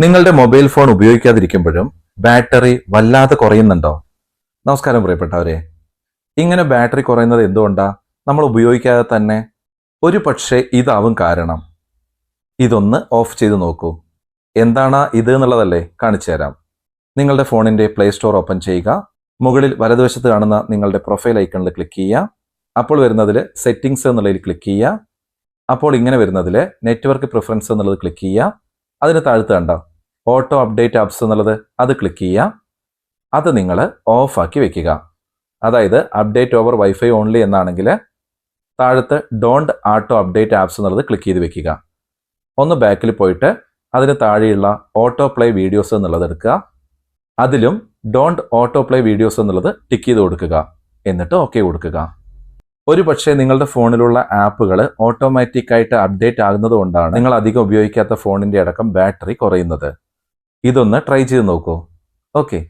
നിങ്ങളുടെ mobile phone ഉപയോഗിക്കാതിരിക്കുമ്പോഴും battery വല്ലാതെ കുറയുന്നുണ്ടോ? നമസ്കാരം പ്രിയപ്പെട്ടവരെ. ഇങ്ങനെ ബാറ്ററി കുറയുന്നത് എന്തുകൊണ്ടാ? നമ്മൾ ഉപയോഗിക്കാതെ തന്നെ ഒരു പക്ഷേ ഇതാവും കാരണം. ഇതൊന്ന് ഓഫ് ചെയ്ത് നോക്കൂ. എന്താണ് ഇത് എന്നുള്ളതല്ലേ കാണിച്ചു തരാം. നിങ്ങളുടെ ഫോണിന്റെ പ്ലേ സ്റ്റോർ ഓപ്പൺ ചെയ്യുക. മുകളിൽ വലതുവശത്ത് കാണുന്ന നിങ്ങളുടെ പ്രൊഫൈൽ ഐക്കണിൽ ക്ലിക്ക് ചെയ്യുക. അപ്പോൾ വരുന്നതിൽ സെറ്റിങ്സ് എന്നുള്ളതിൽ ക്ലിക്ക് ചെയ്യുക. അപ്പോൾ ഇങ്ങനെ വരുന്നതിൽ നെറ്റ്വർക്ക് പ്രിഫറൻസ് എന്നുള്ളത് ക്ലിക്ക് ചെയ്യുക. അതിന് താഴത്ത് കണ്ട? ഓട്ടോ അപ്ഡേറ്റ് ആപ്സ് എന്നുള്ളത്. അത് ക്ലിക്ക് ചെയ്യുക. അത് നിങ്ങൾ ഓഫാക്കി വെക്കുക. അതായത് അപ്ഡേറ്റ് ഓവർ വൈഫൈ ഓൺലി എന്നാണെങ്കിൽ താഴത്ത് ഡോണ്ട് ആട്ടോ അപ്ഡേറ്റ് ആപ്സ് എന്നുള്ളത് ക്ലിക്ക് ചെയ്ത് വെക്കുക. ഒന്ന് ബാക്കിൽ പോയിട്ട് അതിന് താഴെയുള്ള ഓട്ടോ പ്ലേ വീഡിയോസ് എന്നുള്ളത് എടുക്കുക. അതിലും ഡോണ്ട് ഓട്ടോ പ്ലേ വീഡിയോസ് എന്നുള്ളത് ടിക്ക് ചെയ്ത് കൊടുക്കുക. എന്നിട്ട് ഓക്കെ കൊടുക്കുക. ഒരു പക്ഷേ നിങ്ങളുടെ ഫോണിലുള്ള ആപ്പുകൾ ഓട്ടോമാറ്റിക് ആയിട്ട് അപ്ഡേറ്റ് ആകുന്നത് കൊണ്ടാണ് നിങ്ങൾ അധികം ഉപയോഗിക്കാത്ത ഫോണിന്റെ അടക്കം ബാറ്ററി കുറയുന്നത്. ഇതൊന്ന് ട്രൈ ചെയ്ത് നോക്കൂ. ഓക്കെ.